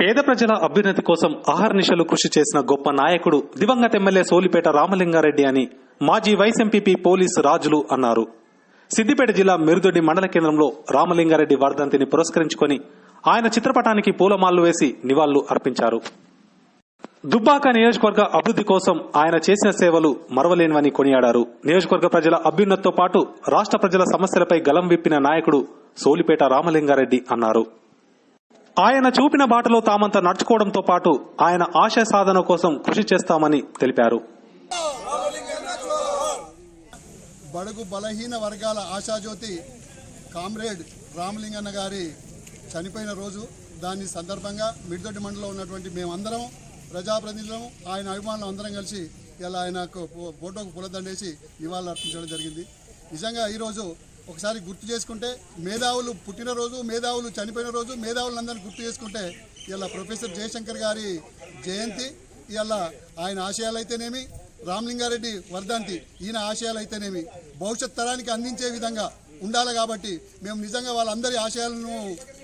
పేద ప్రజల అభ్యున్నతి కోసం అహర్నిశలు కృషి చేసిన గొప్ప నాయకుడు దివంగత ఎమ్మెల్యే సోలిపేట రామలింగారెడ్డి అని మాజీ వైస్ ఎంపీపీ రాజులు అన్నారు. సిద్దిపేట జిల్లా మెరుదొడ్డి మండల కేంద్రంలో రామలింగారెడ్డి వర్ధంతిని పురస్కరించుకొని ఆయన చిత్రపటానికి పూలమాలలు వేసి నివాళులు అర్పించారు. దుబ్బాక నియోజకవర్గ అభివృద్ధి కోసం ఆయన చేసిన సేవలు మరవలేనివని కొనియాడారు. నియోజకవర్గ ప్రజల అభ్యున్నతితో పాటు రాష్ట్ర ప్రజల సమస్యలపై గలం విప్పిన నాయకుడు సోలిపేట రామలింగారెడ్డి అన్నారు. ఆయన చూపిన బాటలో తామంతా నడుచుకోవడంతో పాటు ఆయన ఆశయ సాధన కోసం కృషి చేస్తామని తెలిపారు. బడుగు బలహీన వర్గాల ఆశాజ్యోతి కామ్రేడ్ రామలింగన్న గారి చనిపోయిన రోజు దాని సందర్భంగా మిడిదొడ్డి మండలంలో ఉన్నటువంటి మేమందరం ప్రజాప్రతినిధులం ఆయన అభిమానులు అందరం కలిసి ఇలా ఆయనకు ఫోటోకు పూలదండేసి నివాళులు అర్పించడం జరిగింది. నిజంగా ఈరోజు ఒకసారి గుర్తు చేసుకుంటే మేధావులు పుట్టినరోజు మేధావులు చనిపోయిన రోజు మేధావులందరినీ గుర్తు చేసుకుంటే ఇలా ప్రొఫెసర్ జయశంకర్ గారి జయంతి ఇలా ఆయన ఆశయాలు అయితేనేమి రామలింగారెడ్డి వర్ధంతి ఈయన ఆశయాలు అయితేనేమి భవిష్యత్ తరానికి అందించే విధంగా ఉండాలి కాబట్టి మేము నిజంగా వాళ్ళందరి ఆశయాలను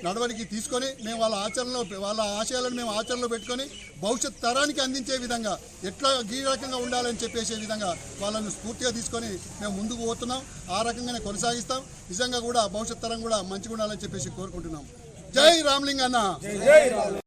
నడవడికి తీసుకొని మేము వాళ్ళ ఆచరణలో వాళ్ళ ఆశయాలను మేము ఆచరణలో పెట్టుకొని భవిష్యత్ తరానికి అందించే విధంగా ఎట్లా ఈ రకంగా ఉండాలని చెప్పేసే విధంగా వాళ్ళను స్ఫూర్తిగా తీసుకొని మేము ముందుకు పోతున్నాం. ఆ రకంగానే కొనసాగిస్తాం. నిజంగా కూడా భవిష్యత్ తరం కూడా మంచిగా ఉండాలని చెప్పేసి కోరుకుంటున్నాం. జై రామలింగన్న!